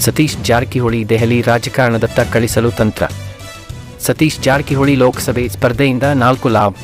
ಸತೀಶ್ ಜಾರಕಿಹೊಳಿ ದೆಹಲಿ ರಾಜಕಾರಣದತ್ತ ಕಳಿಸಲು ತಂತ್ರ. ಸತೀಶ್ ಜಾರಕಿಹೊಳಿ ಲೋಕಸಭೆ ಸ್ಪರ್ಧೆಯಿಂದ ನಾಲ್ಕು ಲಾಭ.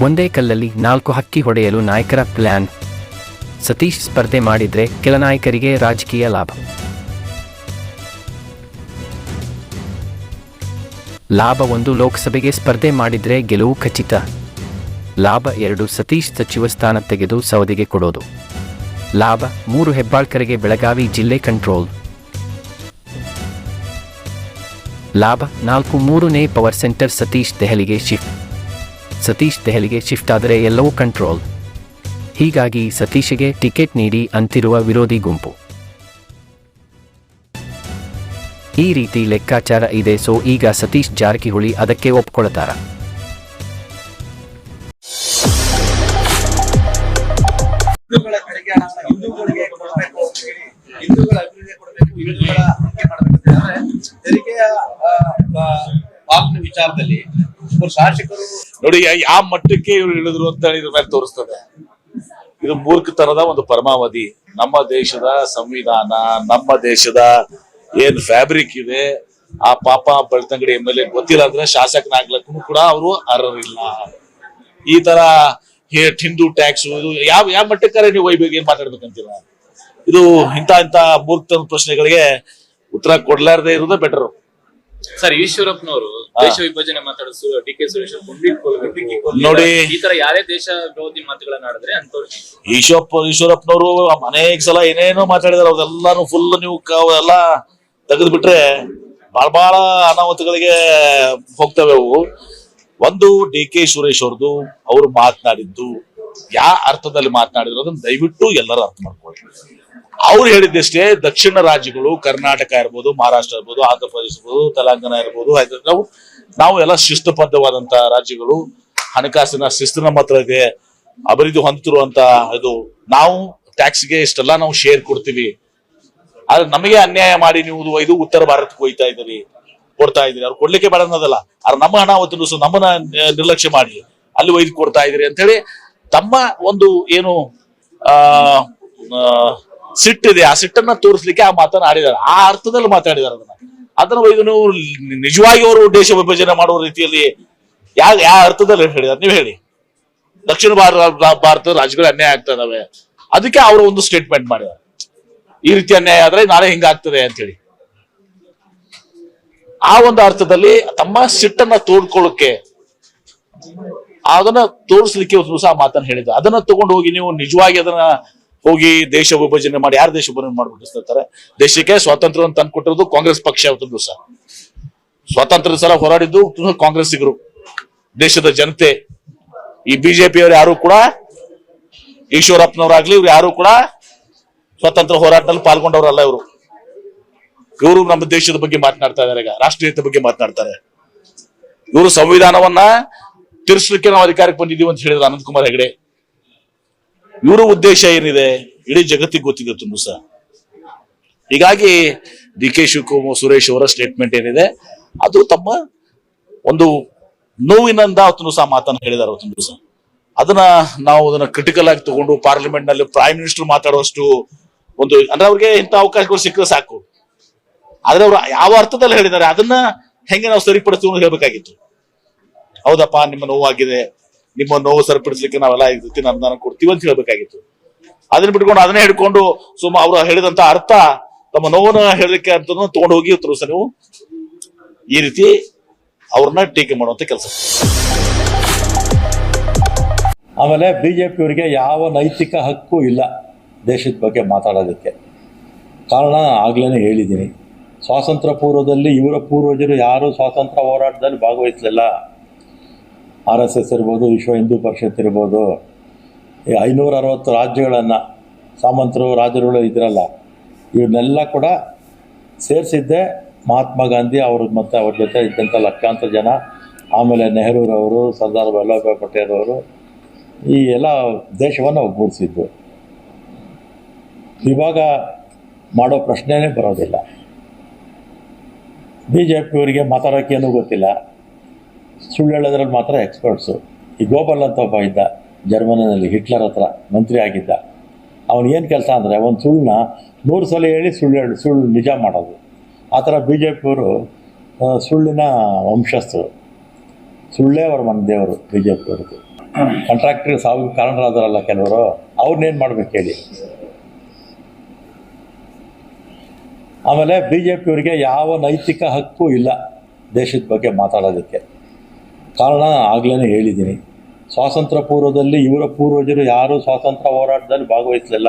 ಒಂದೇ ಕಲ್ಲಲ್ಲಿ ನಾಲ್ಕು ಹಕ್ಕಿ ಹೊಡೆಯಲು ನಾಯಕರ ಪ್ಲ್ಯಾನ್ ಸತೀಶ್ ಸ್ಪರ್ಧೆ ಮಾಡಿದ್ರೆ ಕೆಲ ನಾಯಕರಿಗೆ ರಾಜಕೀಯ ಲಾಭ. ಲಾಭ ಒಂದು ಲೋಕಸಭೆಗೆ ಸ್ಪರ್ಧೆ ಮಾಡಿದರೆ ಗೆಲುವು ಖಚಿತ. ಲಾಭ ಎರಡು ಸತೀಶ್ ಸಚಿವ ಸ್ಥಾನ ತೆಗೆದು ಸೌದಿಗೆ ಕೊಡೋದು. ಲಾಭ ಮೂರು ಹೆಬ್ಬಾಳ್ಕರಿಗೆ ಬೆಳಗಾವಿ ಜಿಲ್ಲೆ ಕಂಟ್ರೋಲ್ ಲಾಭ ನಾಲ್ಕು ಮೂರನೇ ಪವರ್ ಸೆಂಟರ್ ಸತೀಶ್ ದೆಹಲಿಗೆ ಶಿಫ್ಟ್ ಸತೀಶ್ ದೆಹಲಿಗೆ ಶಿಫ್ಟ್ ಆದರೆ ಎಲ್ಲವೂ ಕಂಟ್ರೋಲ್ ಹೀಗಾಗಿ ಸತೀಶ್ಗೆ ಟಿಕೆಟ್ ನೀಡಿ ಅಂತಿರುವ ವಿರೋಧಿ ಗುಂಪು. ಈ ರೀತಿ ಲೆಕ್ಕಾಚಾರ ಇದೆ, ಸೊ ಈಗ ಸತೀಶ್ ಜಾರಕಿಹೊಳಿ ಅದಕ್ಕೆ ಒಪ್ಕೊಳ್ತಾರ. ಹಿಂದೂಗಳಿಗೆ ಕೊಡಬೇಕು. ಹಿಂದೂಗಳ ಅಭಿವೃದ್ಧಿ ಕೊಡಬೇಕು. ಹಿಂದೂಗಳ ಹಂಗೆ ಮಾಡಬೇಕು. ಅಂದ್ರೆ ತೆರಿಗೆಯ ಆ, ವಿಚಾರದಲ್ಲಿ ಒಬ್ಬರು ಶಾಸಕರು ನೋಡಿ ಯಾವ ಮಟ್ಟಕ್ಕೆ ಇವ್ರು ಇಳಿದ್ರು ಅಂತ ಇದ್ರ ಮೇಲೆ ತೋರಿಸ್ತದೆ. ಇದು ಮೂರ್ಖತನದ ಒಂದು ಪರಮಾವಧಿ. ನಮ್ಮ ದೇಶದ ಸಂವಿಧಾನ ನಮ್ಮ ದೇಶದ ಏನ್ ಫ್ಯಾಬ್ರಿಕ್ ಇದೆ ಆ ಪಾಪ ಬೆಳ್ತಂಗಡಿ ಎಂ ಎಲ್ ಎ ಗೊತ್ತಿಲ್ಲ ಅಂದ್ರೆ ಶಾಸಕನಾಗ್ಲಕ್ಕೂ ಕೂಡ ಅವರು ಅರ್ಹರಿಲ್ಲ. ಈ ತರ ಹಿಂದೂ ಟ್ಯಾಕ್ಸ್ ಇದು ಯಾವ ಯಾವ ಮಟ್ಟಕ್ಕಾರೆ ನೀವು ಒಯ್ಬೇಕು ಏನ್ ಮಾತಾಡ್ಬೇಕಂತೀರ? ಇದು ಇಂತ ಇಂತ ಮೂರ್ತ ಪ್ರಶ್ನೆಗಳಿಗೆ ಉತ್ತರ ಕೊಡ್ಲಾರ್ದೆ ಇರೋದ ಬೆಟರ್ ಸರ್ ಈಶ್ವರಪ್ಪನವರು ದೇಶ ವಿಭಜನೆ ಮಾತಾಡಿಸು ಡಿ ಕೆ ಸುರೇಶ್ ನೋಡಿ. ಈ ತರ ಯಾರೇ ದೇಶ ವಿರೋಧಿ ಮಾತುಗಳನ್ನ ಆಡಿದ್ರೆ ಅಂತವ್ರು ಈಶ್ವಪ್ಪ ಈಶ್ವರಪ್ಪನವರು ಅನೇಕ ಸಲ ಏನೇನೋ ಮಾತಾಡಿದಾರೆ ಅವ್ರೆಲ್ಲಾನು ಫುಲ್ ನೀವು ಕ- ಎಲ್ಲ ತೆಗೆದು ಬಿಟ್ರೆ ಬಹಳ ಬಹಳ ಅನಾಹುತಗಳಿಗೆ ಹೋಗ್ತವೆ ಅವು. ಒಂದು ಡಿ ಕೆ ಸುರೇಶ್ ಅವ್ರದ್ದು, ಅವರು ಮಾತನಾಡಿದ್ದು, ಯಾ ಅರ್ಥದಲ್ಲಿ ಮಾತನಾಡಿದ್ರು ಅದನ್ನ ದಯವಿಟ್ಟು ಎಲ್ಲರೂ ಅರ್ಥ ಮಾಡ್ಕೊಳ್ಳಿ. ಅವ್ರು ಹೇಳಿದ್ದಷ್ಟೇ ದಕ್ಷಿಣ ರಾಜ್ಯಗಳು, ಕರ್ನಾಟಕ ಇರ್ಬೋದು, ಮಹಾರಾಷ್ಟ್ರ ಇರ್ಬೋದು, ಆಂಧ್ರ ಪ್ರದೇಶ ಇರ್ಬೋದು, ತೆಲಂಗಾಣ ಇರ್ಬೋದು ನಾವು ನಾವು ಎಲ್ಲ ಶಿಸ್ತುಬದ್ಧವಾದಂತ ರಾಜ್ಯಗಳು, ಹಣಕಾಸಿನ ಶಿಸ್ತು ನಮ್ಮ ಹತ್ರ ಇದೆ, ಅಭಿವೃದ್ಧಿ ಹೊಂದಿರುವಂತ ಇದು, ನಾವು ಟ್ಯಾಕ್ಸ್ಗೆ ಇಷ್ಟೆಲ್ಲ ನಾವು ಶೇರ್ ಕೊಡ್ತೀವಿ. ಆದ್ರೆ ನಮಗೆ ಅನ್ಯಾಯ ಮಾಡಿ ನೀವು ಇದು ಉತ್ತರ ಭಾರತಕ್ಕೆ ಹೋಯ್ತಾ ಇದ್ದೀರಿ. ಕೊಡ್ತಾ ಇದ್ರಿ. ಅವ್ರು ಕೊಡ್ಲಿಕ್ಕೆ ಬೇಡ ಅನ್ನೋದಲ್ಲ. ಆದ್ರೆ ನಮ್ಮ ಹಣ ಅವತ್ತು ದಿವಸ ನಮ್ಮನ್ನ ನಿರ್ಲಕ್ಷ್ಯ ಮಾಡಿ. ಅಲ್ಲಿ ಒಯ್ದು ಕೊಡ್ತಾ ಇದ್ರಿ ಅಂತ ಹೇಳಿ ತಮ್ಮ ಒಂದು ಏನು, ಆ ಸಿಟ್ಟಿದೆ ಆ ಸಿಟ್ಟನ್ನ ತೋರಿಸ್ಲಿಕ್ಕೆ ಆ ಮಾತನ್ನ ಆಡಿದ್ದಾರೆ. ಆ ಅರ್ಥದಲ್ಲಿ ಮಾತಾಡಿದ್ದಾರೆ ಅದನ್ನ. ಅದನ್ನ ಒಯ್ದು ನೀವು ನಿಜವಾಗಿ ಅವರು ದೇಶ ವಿಭಜನೆ ಮಾಡುವ ರೀತಿಯಲ್ಲಿ ಯಾವ ಯಾವ ಅರ್ಥದಲ್ಲಿ ಹೇಳಿದಾರೆ ನೀವು ಹೇಳಿ. ದಕ್ಷಿಣ ಭಾರತ ಭಾರತ ರಾಜ್ಯಗಳು ಅನ್ಯಾಯ ಆಗ್ತಾ ಇದಾವೆ. ಅದಕ್ಕೆ ಅವರು ಒಂದು ಸ್ಟೇಟ್ಮೆಂಟ್ ಮಾಡಿದ್ದಾರೆ. ಈ ರೀತಿ ಅನ್ಯಾಯ ಆದ್ರೆ ನಾಳೆ ಹಿಂಗಾಗ್ತದೆ ಅಂತ ಹೇಳಿ ಆ ಒಂದು ಅರ್ಥದಲ್ಲಿ ತಮ್ಮ ಸಿಟ್ಟನ್ನ ತೋಡ್ಕೊಳ್ಳಕ್ಕೆ ಅದನ್ನ ತೋರಿಸ್ಲಿಕ್ಕೆ ಆ ಮಾತನ್ನ ಹೇಳಿದ್ರು ಅದನ್ನ ತಗೊಂಡು ಹೋಗಿ ನೀವು ನಿಜವಾಗಿ ಅದನ್ನ ಹೋಗಿ ದೇಶ ವಿಭಜನೆ ಮಾಡಿ, ಯಾರು ದೇಶ ವಿಭಜನೆ ಮಾಡ್ಬಿಟ್ಟಿರ್ತಾರೆ ದೇಶಕ್ಕೆ ಸ್ವಾತಂತ್ರ್ಯ ಕೊಟ್ಟಿರೋದು ಕಾಂಗ್ರೆಸ್ ಪಕ್ಷ ಅವತ್ತೊಂದು ದಿವಸ. ಸ್ವಾತಂತ್ರ್ಯದ ಸಲ ಹೋರಾಡಿದ್ದು ಕಾಂಗ್ರೆಸ್ಸಿಗರು. ದೇಶದ ಜನತೆ. ಈ ಬಿಜೆಪಿಯವರು ಯಾರು ಕೂಡ, ಈಶ್ವರಪ್ಪನವರಾಗ್ಲಿ ಇವ್ರು ಯಾರು ಕೂಡ ಸ್ವಾತಂತ್ರ್ಯ ಹೋರಾಟದಲ್ಲಿ ಪಾಲ್ಗೊಂಡವರಲ್ಲ ಇವರು. ಇವರು ನಮ್ಮ ದೇಶದ ಬಗ್ಗೆ ಮಾತನಾಡ್ತಾ ಇದ್ದಾರೆ ಈಗ, ರಾಷ್ಟ್ರೀಯತೆ ಬಗ್ಗೆ ಮಾತನಾಡ್ತಾರೆ. ಇವರು ಸಂವಿಧಾನವನ್ನ ತಿರ್ಸ್ಲಿಕ್ಕೆ ನಾವು ಅಧಿಕಾರಕ್ಕೆ ಬಂದಿದ್ದೀವಿ ಅಂತ ಹೇಳಿದ್ರು ಅನಂತ್ ಕುಮಾರ್ ಹೆಗಡೆ. ಇವರ ಉದ್ದೇಶ ಏನಿದೆ? ಇಡೀ ಜಗತ್ತಿಗೆ ಗೊತ್ತಿದೆ ತುಂಬ ಸಹ ಹೀಗಾಗಿ ಡಿ ಕೆ ಶಿವಕುಮಾರ್ ಸುರೇಶ್ ಅವರ ಸ್ಟೇಟ್ಮೆಂಟ್ ಏನಿದೆ? ಅದು ತಮ್ಮ ಒಂದು ನೋವಿನಿಂದ ಅವತ್ತು ಸಹ ಮಾತನ್ನು ಹೇಳಿದ್ದಾರೆ ಅವತ್ತು ಸಹ ಅದನ್ನ ನಾವು ಅದನ್ನ ಕ್ರಿಟಿಕಲ್ ಆಗಿ ತಗೊಂಡು ಪಾರ್ಲಿಮೆಂಟ್ನಲ್ಲಿ ಪ್ರೈಮ್ ಮಿನಿಸ್ಟರ್ ಮಾತಾಡುವಷ್ಟು ಒಂದು, ಅಂದ್ರೆ ಅವ್ರಿಗೆ ಇಂಥ ಅವಕಾಶಗಳು ಸಿಕ್ಕರೆ ಸಾಕು. ಆದ್ರೆ ಅವ್ರು ಯಾವ ಅರ್ಥದಲ್ಲಿ ಹೇಳಿದ್ದಾರೆ? ಅದನ್ನ ಹೆಂಗೆ ನಾವು ಸರಿಪಡಿಸ್ತೀವಿ ಅಂತ ಹೇಳ್ಬೇಕಾಗಿತ್ತು. ಹೌದಪ್ಪ, ನಿಮ್ಮ ನೋವಾಗಿದೆ. ನಿಮ್ಮ ನೋವು ಸರಿಪಡಿಸ್ಲಿಕ್ಕೆ ನಾವೆಲ್ಲ ರೀತಿ ಅನುದಾನ ಕೊಡ್ತೀವಿ ಅಂತ ಹೇಳ್ಬೇಕಾಗಿತ್ತು. ಅದನ್ನ ಬಿಟ್ಕೊಂಡು ಅದನ್ನೇ ಹಿಡ್ಕೊಂಡು ಸುಮ್ಮ ಅವರು ಹೇಳಿದಂತ ಅರ್ಥ ತಮ್ಮ ನೋವನ್ನ ಹೇಳಲಿಕ್ಕೆ ಅಂತ ತಗೊಂಡು ಹೋಗಿ ಉತ್ತರ ಸರ್ ನೀವು. ಈ ರೀತಿ ಅವ್ರನ್ನ ಟೀಕೆ ಮಾಡುವಂತ ಕೆಲಸ. ಆಮೇಲೆ ಬಿ ಜೆ ಪಿಯವರಿಗೆ ಯಾವ ನೈತಿಕ ಹಕ್ಕು ಇಲ್ಲ ದೇಶದ ಬಗ್ಗೆ ಮಾತಾಡೋದಕ್ಕೆ. ಕಾರಣ ಆಗಲೇ ಹೇಳಿದ್ದೀನಿ. ಸ್ವಾತಂತ್ರ್ಯ ಪೂರ್ವದಲ್ಲಿ ಇವರ ಪೂರ್ವಜರು ಯಾರು ಸ್ವಾತಂತ್ರ್ಯ ಹೋರಾಟದಲ್ಲಿ ಭಾಗವಹಿಸಲಿಲ್ಲ? ಆರ್ ಎಸ್ ಎಸ್ ಇರ್ಬೋದು, ವಿಶ್ವ ಹಿಂದೂ ಪರಿಷತ್ ಇರ್ಬೋದು. ಈ ಐನೂರ ಅರವತ್ತು ರಾಜ್ಯಗಳನ್ನು, ಸಾಮಂತರು, ರಾಜರುಗಳು ಇದ್ರಲ್ಲ ಇವನ್ನೆಲ್ಲ ಕೂಡ ಸೇರಿಸಿದ್ದೆ ಮಹಾತ್ಮ ಗಾಂಧಿ ಅವ್ರ ಮತ್ತು ಅವ್ರ ಜೊತೆ ಇದ್ದಂಥ ಲಕ್ಷಾಂತರ ಜನ. ಆಮೇಲೆ ನೆಹರೂರವರು ಸರ್ದಾರ್ ವಲ್ಲಭಭಾಯ್ ಅವರು, ಈ ಎಲ್ಲ ದೇಶವನ್ನು ಒಗ್ಗೂಡಿಸಿದ್ದು. ಇವಾಗ ಮಾಡೋ ಪ್ರಶ್ನೆನೇ ಬರೋದಿಲ್ಲ. ಬಿ ಜೆ ಪಿಯವರಿಗೆ ಮಾತಾಡೋಕ್ಕೇನೂ ಗೊತ್ತಿಲ್ಲ. ಸುಳ್ಳು ಹೇಳೋದ್ರಲ್ಲಿ ಮಾತ್ರ ಎಕ್ಸ್ಪರ್ಟ್ಸು ಈ ಗೋಪಾಲ್ ಅಂತ ಒಬ್ಬ ಇದ್ದ ಜರ್ಮನಿನಲ್ಲಿ ಹಿಟ್ಲರ್ ಹತ್ರ ಮಂತ್ರಿ ಆಗಿದ್ದ. ಅವನು ಏನು ಕೆಲಸ ಅಂದರೆ ಒಂದು ಸುಳ್ಳನ್ನ ನೂರು ಸಲ ಹೇಳಿ ಸುಳ್ಳು ಹೇಳಿ, ಸುಳ್ಳು ನಿಜ ಮಾಡೋದು. ಆ ಥರ ಬಿ ಜೆ ಪಿಯವರು ಸುಳ್ಳಿನ ವಂಶಸ್ಥರು. ಸುಳ್ಳೇ ಅವ್ರ ಮನ ದೇವರು ಬಿ ಜೆ ಪಿಯವ್ರದ್ದು ಕಾಂಟ್ರಾಕ್ಟ್ರಿಗೆ ಸಾವಿಗೆ ಕಾರಣರಾದರಲ್ಲ ಕೆಲವರು ಅವ್ರನ್ನೇನು ಮಾಡ್ಬೇಕು ಹೇಳಿ. ಆಮೇಲೆ ಬಿ ಜೆ ಪಿಯವರಿಗೆ ಯಾವ ನೈತಿಕ ಹಕ್ಕು ಇಲ್ಲ ದೇಶದ ಬಗ್ಗೆ ಮಾತಾಡೋದಕ್ಕೆ. ಕಾರಣ ಆಗಲೇ ಹೇಳಿದ್ದೀನಿ. ಸ್ವಾತಂತ್ರ್ಯ ಪೂರ್ವದಲ್ಲಿ ಇವರ ಪೂರ್ವಜರು ಯಾರೂ ಸ್ವಾತಂತ್ರ್ಯ ಹೋರಾಟದಲ್ಲಿ ಭಾಗವಹಿಸಲಿಲ್ಲ?